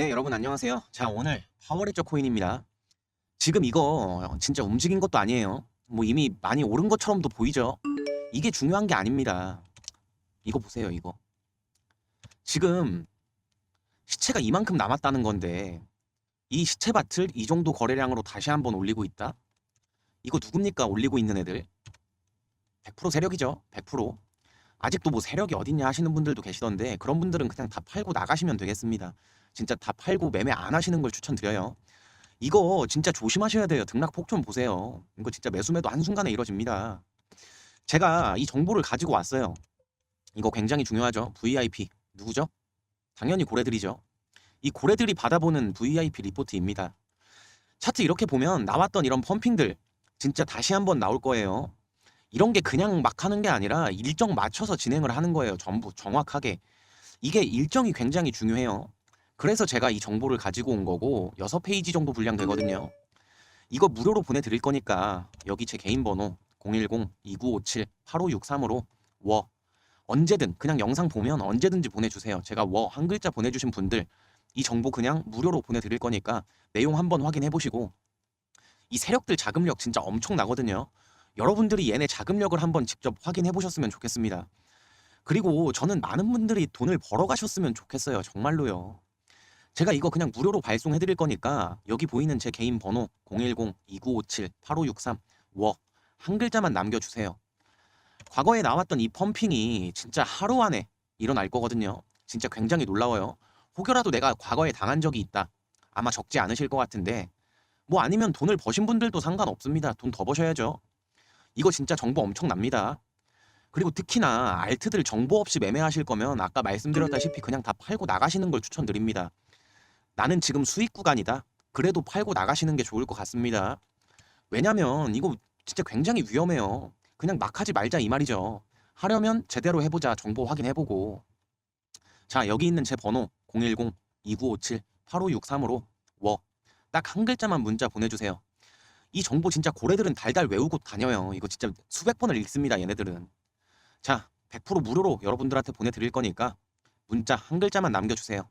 네, 여러분 안녕하세요. 자, 오늘 파워레저 코인입니다. 지금 이거 진짜 움직인 것도 아니에요. 뭐 이미 많이 오른 것처럼도 보이죠? 이게 중요한 게 아닙니다. 이거 보세요, 이거. 지금 시체가 이만큼 남았다는 건데 이 시체밭을 이 정도 거래량으로 다시 한번 올리고 있다? 이거 누굽니까? 올리고 있는 애들. 100% 세력이죠. 100%. 아직도 뭐 세력이 어딨냐 하시는 분들도 계시던데 그런 분들은 그냥 다 팔고 나가시면 되겠습니다. 진짜 다 팔고 매매 안 하시는 걸 추천드려요. 이거 진짜 조심하셔야 돼요. 등락 폭좀 보세요. 이거 진짜 매수매도 한순간에 이뤄집니다. 제가 이 정보를 가지고 왔어요. 이거 굉장히 중요하죠. VIP. 누구죠? 당연히 고래들이죠. 이 고래들이 받아보는 VIP 리포트입니다. 차트 이렇게 보면 나왔던 이런 펌핑들 진짜 다시 한번 나올 거예요. 이런 게 그냥 막 하는 게 아니라 일정 맞춰서 진행을 하는 거예요. 전부 정확하게. 이게 일정이 굉장히 중요해요. 그래서 제가 이 정보를 가지고 온 거고 6페이지 정도 분량 되거든요. 이거 무료로 보내드릴 거니까 여기 제 개인 번호 010-2957-8563으로 워 언제든 그냥 영상 보면 언제든지 보내주세요. 제가 워 한 글자 보내주신 분들 이 정보 그냥 무료로 보내드릴 거니까 내용 한번 확인해 보시고 이 세력들 자금력 진짜 엄청 나거든요. 여러분들이 얘네 자금력을 한번 직접 확인해 보셨으면 좋겠습니다. 그리고 저는 많은 분들이 돈을 벌어 가셨으면 좋겠어요. 정말로요. 제가 이거 그냥 무료로 발송해 드릴 거니까 여기 보이는 제 개인 번호 010-2957-8563 워 한 글자만 남겨주세요. 과거에 나왔던 이 펌핑이 진짜 하루 안에 일어날 거거든요. 진짜 굉장히 놀라워요. 혹여라도 내가 과거에 당한 적이 있다. 아마 적지 않으실 것 같은데 뭐 아니면 돈을 버신 분들도 상관없습니다. 돈 더 버셔야죠. 이거 진짜 정보 엄청납니다. 그리고 특히나 알트들 정보 없이 매매하실 거면 아까 말씀드렸다시피 그냥 다 팔고 나가시는 걸 추천드립니다. 나는 지금 수익 구간이다. 그래도 팔고 나가시는 게 좋을 것 같습니다. 왜냐면 이거 진짜 굉장히 위험해요. 그냥 막 하지 말자 이 말이죠. 하려면 제대로 해보자 정보 확인해보고. 자 여기 있는 제 번호 010-2957-8563으로 워 딱 한 글자만 문자 보내주세요. 이 정보 진짜 고래들은 달달 외우고 다녀요. 이거 진짜 수백 번을 읽습니다. 얘네들은. 자, 100% 무료로 여러분들한테 보내드릴 거니까 문자 한 글자만 남겨주세요.